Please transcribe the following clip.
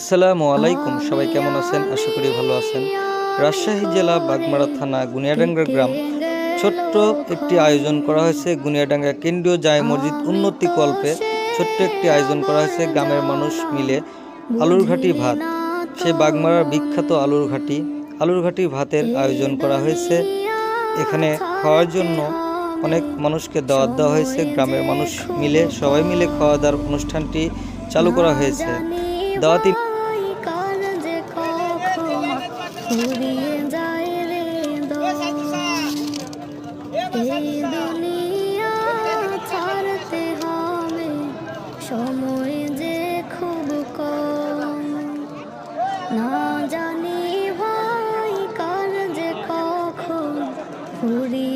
আসসালামু আলাইকুম, সবাই কেমন আছেন? আশা করি ভালো আছেন। রাজশাহী জেলা বাগমারা থানা গুনিয়াডাঙ্গা গ্রাম। ছোট্ট একটি আয়োজন করা হয়েছে গুনিয়াডাঙ্গা কেন্দ্রীয় জায় মসজিদ উন্নতি কল্পে। ছোট্ট একটি আয়োজন করা হয়েছে গ্রামের মানুষ মিলে আলুর ঘাটি ভাত। সে বাগমারার বিখ্যাত আলুর ঘাটি। আলুর ঘাটি ভাতের আয়োজন করা হয়েছে। এখানে খাওয়ার জন্য অনেক মানুষকে দাওয়াত দেওয়া হয়েছে। গ্রামের মানুষ মিলে, সবাই মিলে খাওয়া দাওয়ার অনুষ্ঠানটি চালু করা হয়েছে। দাওয়াতি ফুরিয়ে যায় রে দুনিয়া সময় যে খুব জানি ভাই কার যে কখন ফুরিয়ে